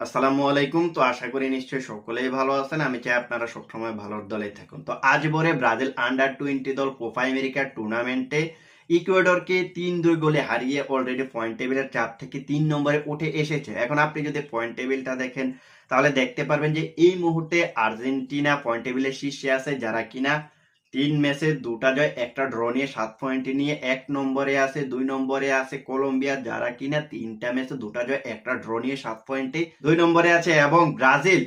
আসসালামু আলাইকুম। তো আশা করি নিশ্চয়ই সকলেই ভালো আছেন। আমি চাই আপনারা সবসময় ভালোর দলে থাকুন। তো আজ ভোরে ব্রাজিল আন্ডার টোয়েন্টি দল কোপা আমেরিকার টুর্নামেন্টে ইকুয়েডরকে তিন দুই গোলে হারিয়ে অলরেডি পয়েন্ট টেবিলের চার থেকে তিন নম্বরে উঠে এসেছে। এখন আপনি যদি পয়েন্ট টেবিলটা দেখেন, তাহলে দেখতে পারবেন যে এই মুহূর্তে আর্জেন্টিনা পয়েন্ট টেবিলের শীর্ষে আছে। যারা কিনা তিন ম্যাচে দুটা জয়, একটা ড্র নিয়ে সাত পয়েন্ট নিয়ে এক নম্বরে আছে, দুই নম্বরে আছে কলম্বিয়া। যারা কিনা তিনটা ম্যাচে দুটা জয়, একটা ড্র নিয়ে সাত পয়েন্টে দুই নম্বরে আছে এবং ব্রাজিল।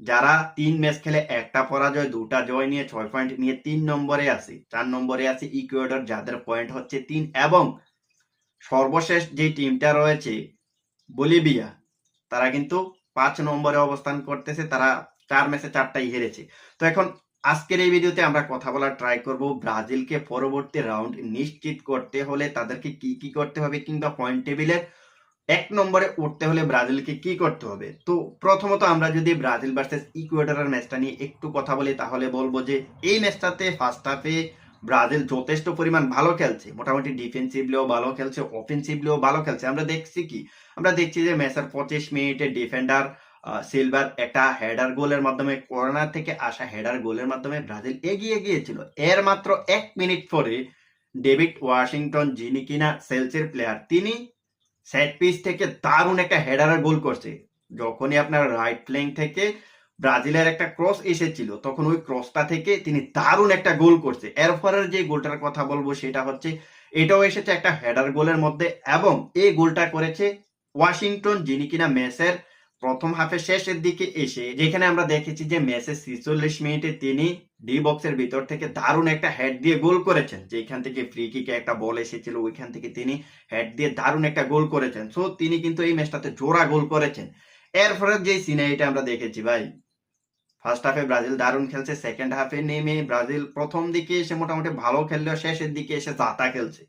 যারা তিন ম্যাচ খেলে একটা পরাজয়, দুটা জয় নিয়ে ছয় পয়েন্ট নিয়ে তিন নম্বরে আছে। চার নম্বরে আছে ইকুয়েডর, যাদের পয়েন্ট হচ্ছে তিন এবং সর্বশেষ যে টিমটা রয়েছে, বলিভিয়া, তারা কিন্তু পাঁচ নম্বরে অবস্থান করতেছে, তারা চার ম্যাচে চারটাই হেরেছে। তো এখন আজকের এই ভিডিওতে আমরা কথা বলার ট্রাই করব ব্রাজিলকে পরবর্তী রাউন্ড নিশ্চিত করতে হলে তাদেরকে কি কি করতে হবে কিংবা পয়েন্ট টেবিলের এক নম্বরে উঠতে হলে ব্রাজিলকে কি করতে হবে? তো প্রথমত আমরা যদি ব্রাজিল ভার্সেস ইকুয়েডরের ম্যাচটা নিয়ে একটু কথা বলি, তাহলে বলব যে এই ম্যাচটাতে ফার্স্ট হাফে ব্রাজিল যথেষ্ট পরিমাণ ভালো খেলছে। মোটামুটি ডিফেন্সিভলিও ভালো খেলছে অফেন্সিভলিও ভালো খেলছে। আমরা দেখছি কি? আমরা দেখছি যে ম্যাচের পঁচিশ মিনিটে ডিফেন্ডার সিলভার একটা হেডার গোলের মাধ্যমে কর্নার থেকে আসা হেডার গোলের মাধ্যমে ব্রাজিল এগিয়ে গিয়েছিল। এর মাত্র এক মিনিট পরে ডেভিড ওয়াশিংটন, যিনি কিনা সেলসের প্লেয়ার তিনি সেট পিস থেকে দারুণ একটা হেডারের গোল করছে। যখনই আপনার রাইট ফ্ল্যাঙ্ক থেকে ব্রাজিলের একটা ক্রস এসেছিল, তখন ওই ক্রসটা থেকে তিনি দারুণ একটা গোল করছে। এরপরের যে গোলটার কথা বলব, সেটা হচ্ছে এটাও এসেছে একটা হেডার গোলের মধ্যে এবং এই গোলটা করেছে ওয়াশিংটন, যিনি কিনা ম্যাচের প্রথম হাফের শেষের দিকে এসে, যেখানে আমরা দেখেছি যে ম্যাচের ছিচল্লিশ মিনিটে তিনি ডি বক্সের ভিতর থেকে দারুণ একটা হেড দিয়ে গোল করেছেন। যেখান থেকে ফ্রি কিকে একটা বল এসেছিল, ওইখান থেকে তিনি হেড দিয়ে দারুণ একটা গোল করেছেন। সো তিনি কিন্তু এই ম্যাচটাতে জোড়া গোল করেছেন। এরপরে যে সিনারিটা আমরা দেখেছি, ভাই। ফার্স্ট হাফে ব্রাজিল দারুণ খেলছে সেকেন্ড হাফে নেমে ব্রাজিল প্রথম দিকে এসে মোটামুটি ভালো খেললেও শেষের দিকে এসে জাতা খেলছে।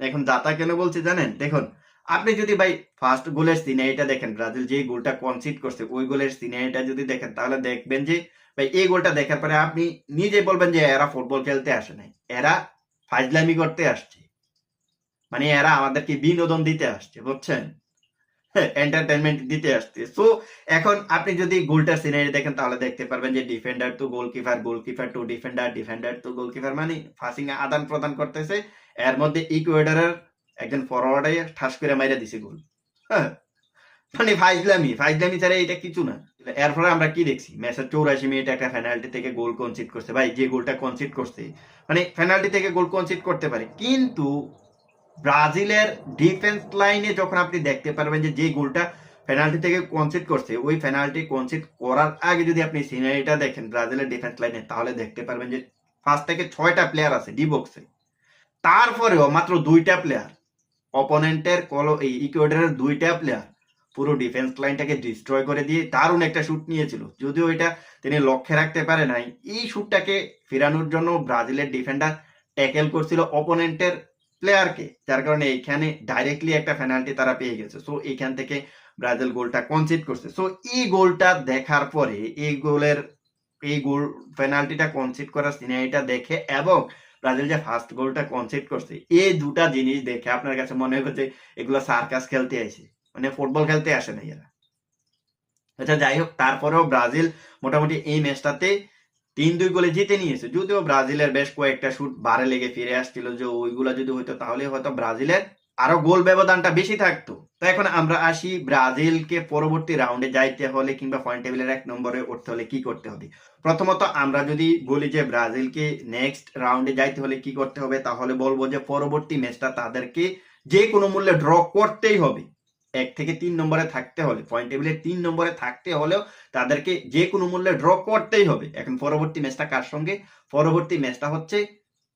এখন জাতা কেন বলছে জানেন? দেখুন আপনি যদি ভাই ফার্স্ট গোলের সিনারিটা দেখেন, ব্রাজিল যে গোলটা কনসিড করছে, ওই গোলের সিনারিটা যদি দেখেন, তাহলে দেখবেন যে ভাই এই গোলটা দেখার পরে আপনি নিজে বলবেন যে এরা ফুটবল খেলতে আসে নাই। এরা ফাজলামি করতে আসছে। মানে এরা আমাদেরকে বিনোদন দিতে আসছে, বুঝছেন? এন্টারটেনমেন্ট দিতে আসছে। সো এখন আপনি যদি গোলটার সিনারি দেখেন, তাহলে দেখতে পারবেন যে defender to goalkeeper goalkeeper to defender defender to goalkeeper মানে ফাসিং আদান প্রদান করতেছে। এর মধ্যে ইকুয়েডারের একজন ফরওয়ার্ডে ঠাস করে মাইরা দিছে গোল। হ্যাঁ। মানে ফাইজলামি ফাইজলামি ছাড়া এটা কিছু না। এরপরে আমরা কি দেখছি? ম্যাচের চৌরাশি মিনিট একটা পেনাল্টি থেকে গোল কনসিড করছে। ভাই, যে গোলটা কনসিড করছে মানে পেনাল্টি থেকে গোল কনসিড করতে পারে। কিন্তু ব্রাজিলের ডিফেন্স লাইনে যখন আপনি দেখতে পারবেন যে যে গোলটা পেনাল্টি থেকে কনসিড করছে, ওই পেনাল্টি কনসিড করার আগে যদি আপনি সিনারিটা দেখেন ব্রাজিলের ডিফেন্স লাইনে তাহলে দেখতে পারবেন যে ফার্স্ট থেকে ছয়টা প্লেয়ার আছে ডি বক্সে তারপরেও মাত্র দুইটা প্লেয়ার অপোনেন্টের কল, এই ইকুয়েডারের দুইটা প্লেয়ার পুরো ডিফেন্স লাইনটাকে ডিস্ট্রয় করে দিয়ে দারুণ একটা শুট নিয়েছিল। যদিও এটা তিনি লক্ষ্যে রাখতে পারে নাই, এই শুটটাকে ফেরানোর জন্য ব্রাজিলের ডিফেন্ডার ট্যাকেল করছিল অপোনেন্টের প্লেয়ারকে যার কারণে এইখানে ডাইরেক্টলি একটা পেনাল্টি তারা পেয়ে গেছে। সো এইখান থেকে ব্রাজিল গোলটা কনসিড করছে। সো এই গোলটা দেখার পরে, এই গোলের, এই গোল পেনাল্টিটা কনসিড করার সিনারিটা দেখে এবং ব্রাজিল যে ফার্স্ট গোলটা কনসিড করছে এই দুটা জিনিস দেখে আপনার কাছে মনে যে এগুলো সার্কাস খেলতে আসে মানে ফুটবল খেলতে আসে না এরা। আচ্ছা যাই হোক, তারপরেও ব্রাজিল মোটামুটি এই ম্যাচটাতে তিন দুই গোলে জিতে নিয়েছে। যদিও ব্রাজিলের বেশ কয়েকটা শুট বারে লেগে ফিরে আসছিল যে ওইগুলো যদি হইতো, তাহলে হয়তো ব্রাজিলের আরও গোল ব্যবধানটা বেশি থাকতো। তো এখন আমরা আসি ব্রাজিলকে পরবর্তী রাউন্ডে যাইতে হলে কিংবা পয়েন্ট টেবিলের এক নম্বরে উঠতে হলে কি করতে হবে? প্রথমত আমরা যদি বলি যে ব্রাজিলকে নেক্সট রাউন্ডে যাইতে হলে কি করতে হবে, তাহলে বলব যে পরবর্তী ম্যাচটা তাদেরকে যে কোনো মূল্যে ড্র করতেই হবে। এক থেকে তিন নম্বরে থাকতে হলে পয়েন্ট টেবিলের তিন নম্বরে থাকতে হলেও তাদেরকে যে কোনো মূল্যে ড্র করতেই হবে। এখন পরবর্তী ম্যাচটা কার সঙ্গে? পরবর্তী ম্যাচটা হচ্ছে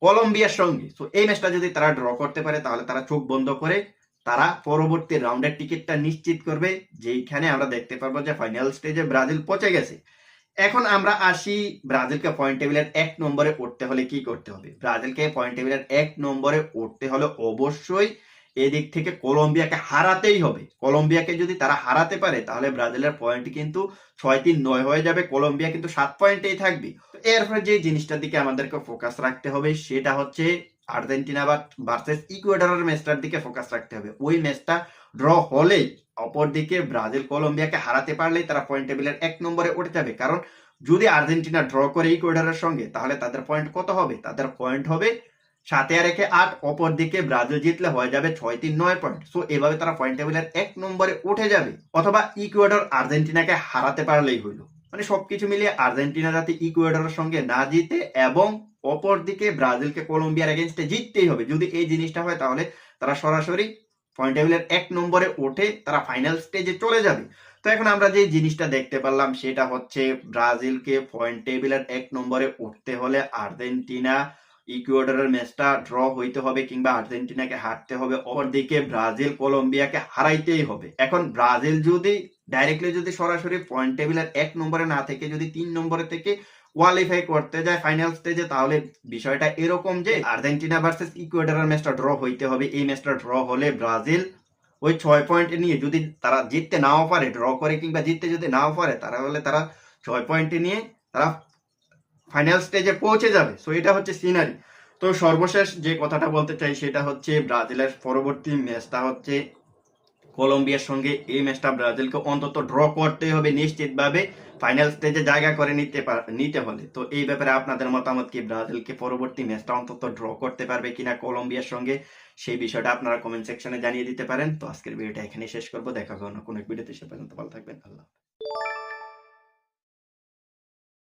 কলম্বিয়ার সঙ্গে। তো এই ম্যাচটা যদি তারা ড্র করতে পারে, তাহলে তারা চোখ বন্ধ করে তারা পরবর্তী রাউন্ডের টিকিটটা নিশ্চিত করবে, যেইখানে আমরা দেখতে পারব যে ফাইনাল স্টেজে ব্রাজিল পৌঁছে গেছে। এখন আমরা আসি ব্রাজিলকে পয়েন্ট টেবিলের এক নম্বরে উঠতে হলে কি করতে হবে? ব্রাজিলকে পয়েন্ট টেবিলের এক নম্বরে উঠতে হলে অবশ্যই এদিক থেকে কলম্বিয়াকে হারাতেই হবে। কলম্বিয়াকে যদি তারা হারাতে পারে, তাহলে ব্রাজিলের পয়েন্ট কিন্তু ছয় তিন নয় হয়ে যাবে। কলম্বিয়া কিন্তু সাত পয়েন্টেই থাকবে। এরপরে যে জিনিসটার দিকে আমাদেরকে ফোকাস রাখতে হবে, সেটা হচ্ছে আর্জেন্টিনা ভার্সেস ইকুয়েডরের ম্যাচটার দিকে ফোকাস রাখতে হবে। ওই ম্যাচটা ড্র হলেই অপরদিকে ব্রাজিল কলম্বিয়াকে হারাতে পারলেই তারা পয়েন্ট টেবিলের এক নম্বরে উঠে যাবে কারণ যদি আর্জেন্টিনা ড্র করে ইকুয়েডরের সঙ্গে, তাহলে তাদের পয়েন্ট কত হবে? তাদের পয়েন্ট হবে সাতে আর একে আট অপর দিকে ব্রাজিল জিতলে হয়ে যাবে ছয় তিন নয় পয়েন্ট সো এভাবে তারা পয়েন্ট টেবিলের এক নম্বরে উঠে যাবে। অথবা ইকুয়েডর আর্জেন্টিনাকে হারাতে পারলেই হইল। মানে সবকিছু মিলিয়ে আর্জেন্টিনা যাতে ইকুয়েডরের সঙ্গে না জিতে এবং অপর দিকে ব্রাজিলকে কলম্বিয়ার এগেনস্টে জিততেই হবে। যদি এই জিনিসটা হয় তাহলে তারা সরাসরি পয়েন্ট টেবিলের এক নম্বরে উঠে তারা ফাইনাল স্টেজে চলে যাবে। তো এখন আমরা যে জিনিসটা দেখতে পারলাম সেটা হচ্ছে ব্রাজিলকে পয়েন্ট টেবিলের এক নম্বরে উঠতে হলে আর্জেন্টিনা ইকুয়েডরের ম্যাচটা ড্র হইতে হবে কিংবা আর্জেন্টিনাকে হারতে হবে। অপরদিকে ব্রাজিল কলম্বিয়াকে হারাইতেই হবে। এখন ব্রাজিল যদি ডাইরেক্টলি যদি সরাসরি পয়েন্ট টেবিলের এক নম্বরে না থেকে যদি তিন নম্বরে থেকে কোয়ালিফাই করতে যায় ফাইনাল স্টেজে তাহলে বিষয়টা এরকম যে আর্জেন্টিনা ভার্সেস ইকুয়েডরের ম্যাচটা ড্র হইতে হবে। এই ম্যাচটা ড্র হলে ব্রাজিল ওই ছয় পয়েন্ট নিয়ে যদি তারা জিততে নাও পারে ড্র করে কিংবা জিততে যদি নাও পারে তাহলে তারা ছয় পয়েন্ট নিয়ে তারা ফাইনাল স্টেজে পৌঁছে যাবে। সো এটা হচ্ছে সিনারি তো সর্বশেষ যে কথাটা বলতে চাই সেটা হচ্ছে ব্রাজিলের পরবর্তী ম্যাচটা হচ্ছে কলম্বিয়ার সঙ্গে এই ম্যাচটা ব্রাজিলকে অন্তত ড্র করতেই হবে, নিশ্চিতভাবে ফাইনাল স্টেজে জায়গা করে নিতে নিতে হলে। তো এই ব্যাপারে আপনাদের মতামত কি? ব্রাজিলকে পরবর্তী ম্যাচটা অন্তত ড্র করতে পারবে কিনা কলম্বিয়ার সঙ্গে? সেই বিষয়টা আপনারা কমেন্ট সেকশনে জানিয়ে দিতে পারেন। তো আজকের ভিডিওটা এখানে শেষ করব। দেখা হবে অন্য কোনো ভিডিওতে। সে পর্যন্ত ভালো থাকবেন। আল্লাহ।